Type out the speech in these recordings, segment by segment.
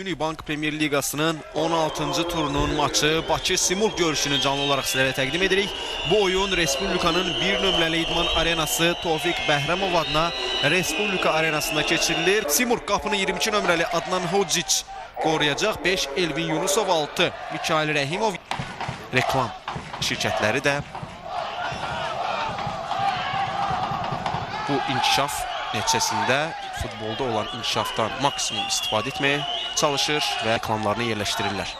Unibank Premier Liqasının 16-cı turunun maçı Bakı Simurq görüşünü canlı olaraq sizlərə təqdim edirik. Bu oyun Respublikanın bir nömrəli idman arenası Tofiq Bəhrəmov adına Respublika arenasında keçirilir. Simurq qapını 22 nömrəli Adnan Hodzic qoruyacaq. 5 Elvin Yunusov 6 Mikail Rəhimov reklam şirkətləri də bu inkişaf nəticəsində futbolda olan inkişafdan maksimum istifadə etməyə çalışır və reklamlarını yerləşdirirlər.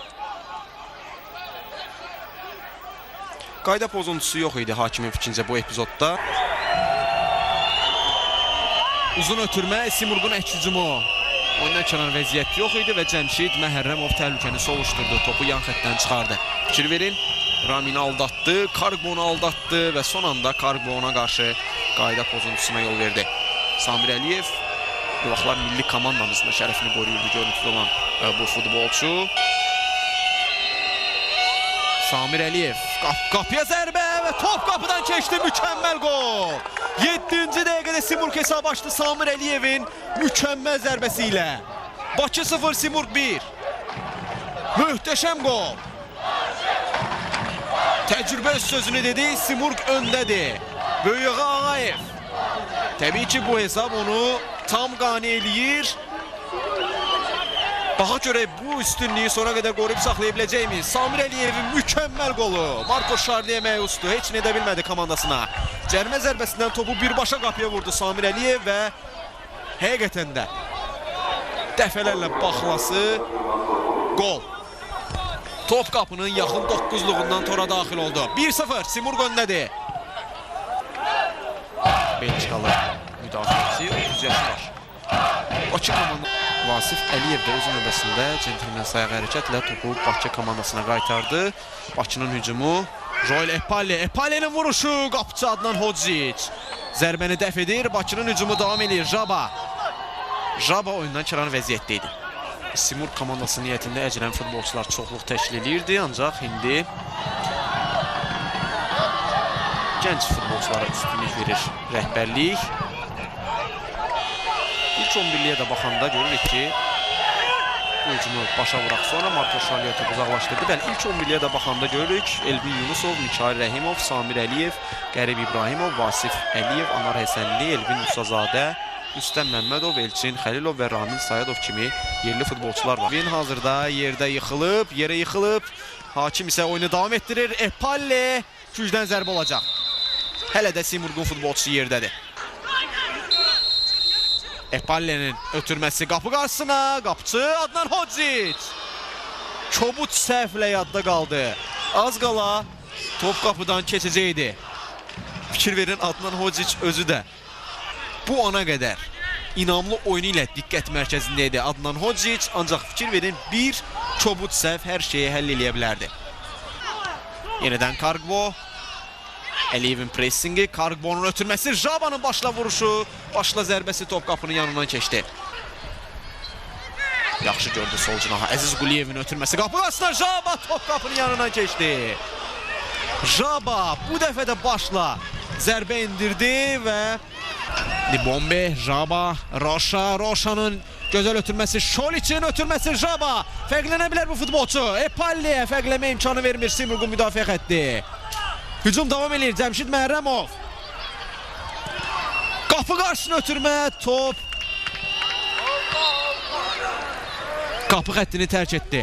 Qayda pozuntusu yox idi hakimin fikrincə bu epizodda. Uzun ötürmə Simurğun əks hücumu. Oyundan kənar vəziyyət yox idi və Cəmşid Məhərrəmov təhlükəni sovuşdurdu. Topu yan xəttdən çıxardı. Fikir verin. Ramin aldatdı, Kargbonu aldatdı və son anda Kargbona qarşı qayda pozuntusuna yol verdi. Samir Əliyev bir vaxtlar milli komandamızın da şərəfini qoruyurdu görüntüdə olan e, bu futbolçu. Samir Əliyev qap qapıya zərbə və top qapıdan keçdi mükəmməl qol. 7-ci dəqiqədə Simurq hesab açdı Samir Əliyevin mükəmməl zərbəsi ilə. Bakı 0 Simurq 1. Möhtəşəm qol. Təcrübə öz sözünü dedi, Simurq öndədir. Böyük Ağayev. Təbii ki bu hesab onu tam qane eləyir. Baxa görək bu üstünlüyü sona qədər qoruyub saxlaya biləcəkmi? Samir Əliyevin mükəmməl qolu. Marco Şarliyə məyusdu. Heç nə edə bilmədi komandasına. Cərmə zərbəsindən topu birbaşa qapıya vurdu Samir Əliyev və həqiqətən də dəfələrlə baxlası qol. Top qapının yaxın 9-luğundan tora daxil oldu. 1-0 Simurq öndədir. Belçikalı müdafiəçi 30 yaşı var. Bakı komanda Vasif Əliyev də öz növbəsində centlmen sayaq hərəkətlə topu Bakı komandasına qaytardı. Bakının hücumu Joel Epali, Epali'nin vuruşu qapıcı Adnan Hodzic. Zərbəni dəf edir, Bakının hücumu davam edir. Jaba. Jaba oyundan kənar vəziyyətdə idi. Simur komandası niyyətində əcrən futbolçular çoxluq təşkil edirdi, ancaq indi gənc futbolçulara üstünlük verir rəhbərlik. İlk 11-liyə də baxanda görürük ki, hücumu başa vuraq sonra Marko Şaliyə topu uzaqlaşdırdı. Bəli, ilk 11-liyə də baxanda görürük Elvin Yunusov, Mikail Rəhimov, Samir Əliyev, Qərib İbrahimov, Vasif Əliyev, Anar Həsənli, Elvin Musazadə, Rüstəm Məmmədov, Elçin Xəlilov və Ramin Sayadov kimi yerli futbolçular var. Elvin hazırda yerdə yıxılıb, yerə yıxılıb. Hakim isə oyunu davam etdirir. Epalle gücdən zərbə olacaq. Hələ də Simurqun futbolçusu yerdədir. Epalle'nin ötürməsi qapı qarşısına. Qapıcı Adnan Hodzic. Kobud səhvlə yadda qaldı. Az qala top qapıdan keçəcəkdi. Fikir verin Adnan Hodzic özü də bu ana qədər inamlı oyunu ilə diqqət mərkəzində Adnan Hodzic. Ancaq fikir verin bir kobud səhv hər şeyi həll eləyə bilərdi. Kargbo. Əliyevin pressingi, Kargbonun ötürməsi, Jabanın başla vuruşu, başla zərbəsi top qapının yanından keçdi. Yaxşı gördü sol cinaha. Əziz Quliyevin ötürməsi qapı arasına Jaba top qapının yanından keçdi. Jaba bu dəfə də başla zərbə indirdi və Libombe, Jaba, Roşa, Roşa'nın gözəl ötürməsi, Şoliçin ötürməsi Jaba. Fərqlənə bilər bu futbolçu. Epalliyə fərqləmə imkanı vermir Simurqun müdafiə xətti. Hücum davam edir. Cəmşid Məhrəmov. Qapı qarşısına ötürmə, top. Qapı xəttini tərk etdi.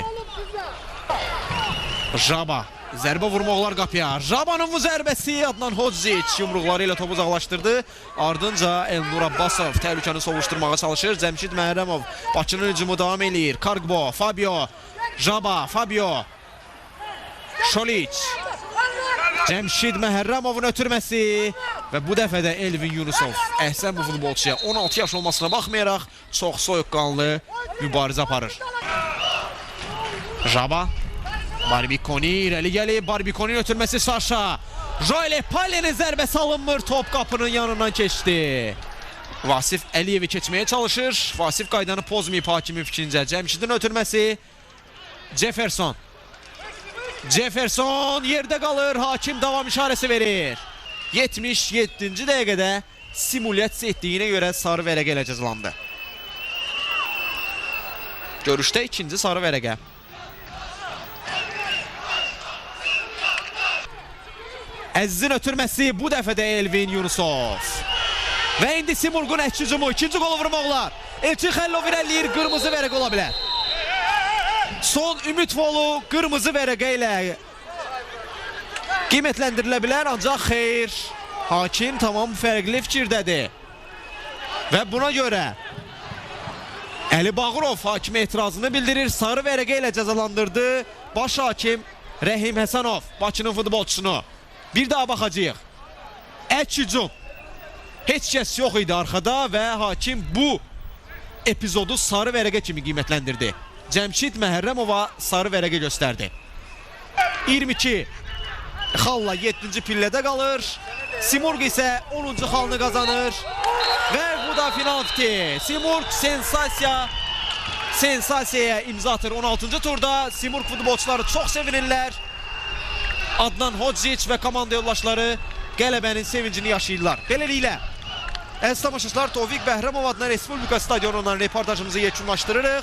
Jaba. Zərbə vurmaq olar qapıya. Jabanın bu zərbəsi Adnan Hodzic yumruqları ilə topu uzaqlaşdırdı. Ardınca Elnur Abbasov təhlükəni sovuşturmağa çalışır. Cəmşid Məhrəmov Bakının hücumu davam eləyir. Kargbo, Fabio, Jaba, Fabio. Şolic. Cəmşid Məhərrəmovun ötürməsi və bu dəfə də Elvin Yunusov əhsən bu futbolçuya 16 yaş olmasına baxmayaraq çox soyuqqanlı mübarizə aparır. Jaba Barbikoni irəli gəlib. Barbikonin ötürməsi Saşa. Joel Epale'nin zərbəsi alınmır. Top qapının yanından keçdi. Vasif Əliyevi keçməyə çalışır. Vasif qaydanı pozmayıb hakimin fikrincə. Cəmşidin ötürməsi. Jefferson. Jefferson yerdə qalır. Hakim davam işarəsi verir. 77-ci dəqiqədə simulyasiya etdiyinə görə sarı vərəq elə cəzalandı. Görüşdə ikinci sarı vərəqə. Əzizin ötürməsi bu dəfə də Elvin Yunusov. Və indi Simurgun əkçi hücumu, ikinci qolu vurmaqlar. Elçin Xəllov irəliləyir, qırmızı vərəq ola bilər. Son ümid volu qırmızı vərəqə ilə qiymətləndirilə bilər, ancaq xeyr. Hakim tamam fərqli fikirdədir. Və buna görə Əli Bağırov hakimə etirazını bildirir. Sarı vərəqə ilə cəzalandırdı. Baş hakim Rəhim Həsənov Bakının futbolçusunu. Bir daha baxacağıq. Əç hücum. Heç kəs yox idi arxada və hakim bu epizodu sarı vərəqə kimi qiymətləndirdi. Cəmşid Məhərrəmova sarı vərəqə göstərdi. 22 xalla 7-ci pillədə qalır. Simurg isə 10-cu xalını qazanır. Və bu da final fiti. Simurg sensasiya sensasiyaya imza atır 16-cı turda. Simurg futbolçuları çox sevinirlər. Adnan Hodzic və komanda yoldaşları qələbənin sevincini yaşayırlar. Beləliklə Əziz tamaşaçılar Tovik Bəhrəmov adına Respublika stadionundan reportajımızı yekunlaşdırırıq.